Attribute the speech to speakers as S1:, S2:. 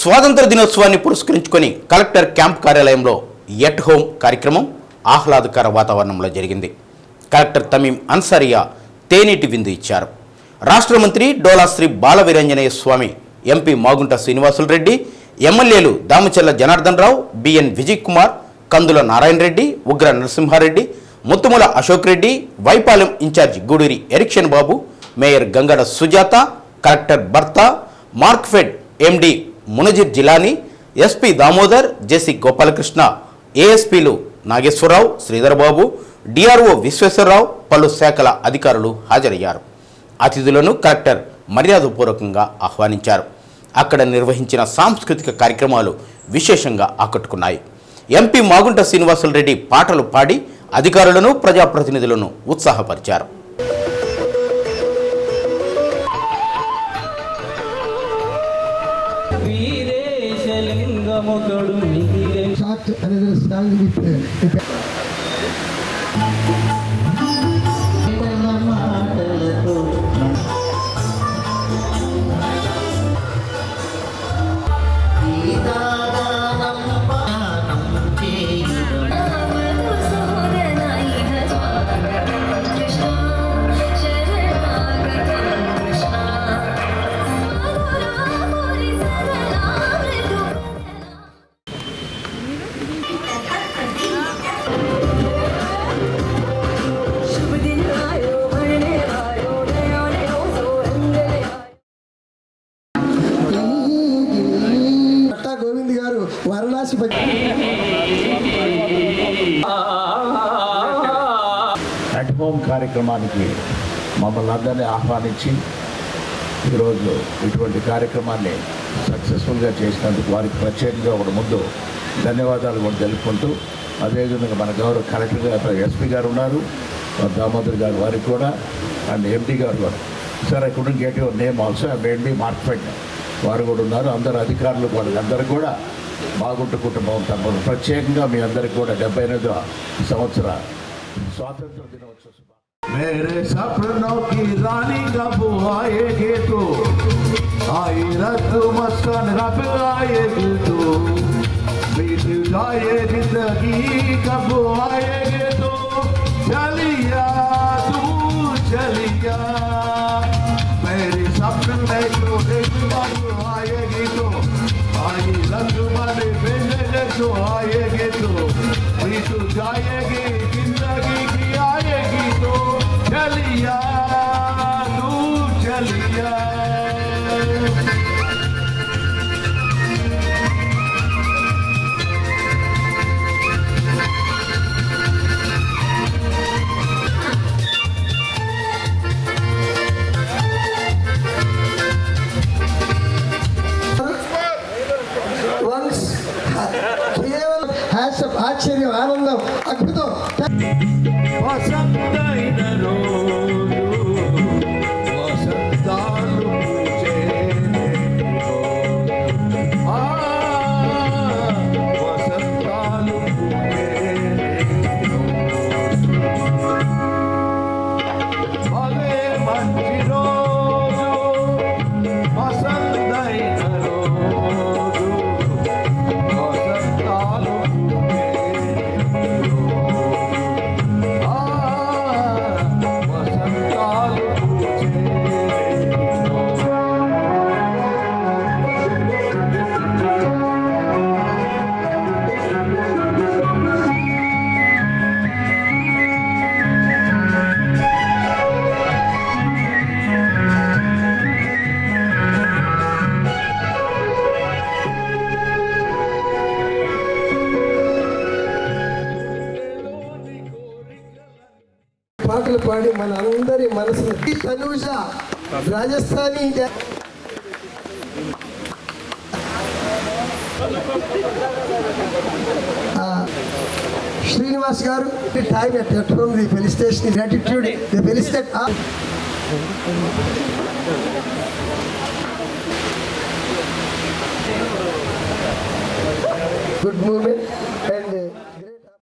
S1: స్వాతంత్ర దినోత్సవాన్ని పురస్కరించుకొని కలెక్టర్ క్యాంప్ కార్యాలయంలో ఎట్ హోమ్ కార్యక్రమం ఆహ్లాదకర వాతావరణంలో జరిగింది. కలెక్టర్ తమీం అన్సారియా తేనీటి విందు ఇచ్చారు. రాష్ట్ర మంత్రి డోలా శ్రీ స్వామి ఎంపీ మాగుంట శ్రీనివాసులు రెడ్డి ఎమ్మెల్యేలు Damachalla Janardhan Rao B N Vijay Kumar Kandula Narayana Reddy Ugra Narasimha Reddy Muthumula Ashok Reddy Y Palem incharge Guduri Erixion Babu mayor Gangada Sujatha collector భర్త Markfed MD Munazir Jilani SP Damodar JC Gopalakrishna ఏఎస్పీలు Nageswararao Sridhar Babu DRO Visweswara Rao పలు శాఖల అధికారులు హాజరయ్యారు. అతిథులను collector మర్యాదపూర్వకంగా ఆహ్వానించారు. అక్కడ నిర్వహించిన సాంస్కృతిక కార్యక్రమాలు విశేషంగా ఆకట్టుకున్నాయి. ఎంపీ మాగుంట శ్రీనివాసులు రెడ్డి పాటలు పాడి అధికారులను ప్రజాప్రతినిధులను ఉత్సాహపరిచారు.
S2: వీరేశలింగముఖడు మిగిలే
S3: వారణాసి
S4: అట్ హోమ్ కార్యక్రమానికి మమ్మల్ని అందరినీ ఆహ్వానించి ఈరోజు ఇటువంటి కార్యక్రమాన్ని సక్సెస్ఫుల్గా చేసినందుకు వారికి ప్రత్యేకంగా ఒక ముందు ధన్యవాదాలు కూడా తెలుపుకుంటూ అదేవిధంగా మన గౌరవ కలెక్టర్ గారు ఎస్పీ గారు ఉన్నారు మన దామోదర్ గారు వారికి కూడా అండ్ ఎండి గారు కూడా. Sir I couldn't get your name also MD Markfed వారు కూడా ఉన్నారు అందరు అధికారులు వాళ్ళందరూ కూడా బాగుంటు కుటుంబం తరపున ప్రత్యేకంగా మీ అందరికి కూడా డెబ్బై ఎనిమిదవ సంవత్సర स्वातंत्र दिनोत्सव शुभा- मेरे सपनों की रानी कब आएगी तू आई रत मस्तान रब आएगी तू बीत जाए जिंदगी कब बेले तो आएगी तो बीत जाएगी
S3: ఆశ్చర్యం ఆనందం అద్భుతం. పాటలు పాడి మన అందరి మనసును ఈ తనూజ రాజస్థానీ శ్రీనివాస్ గారు time at at home the felicitation gratitude the felicitate good moment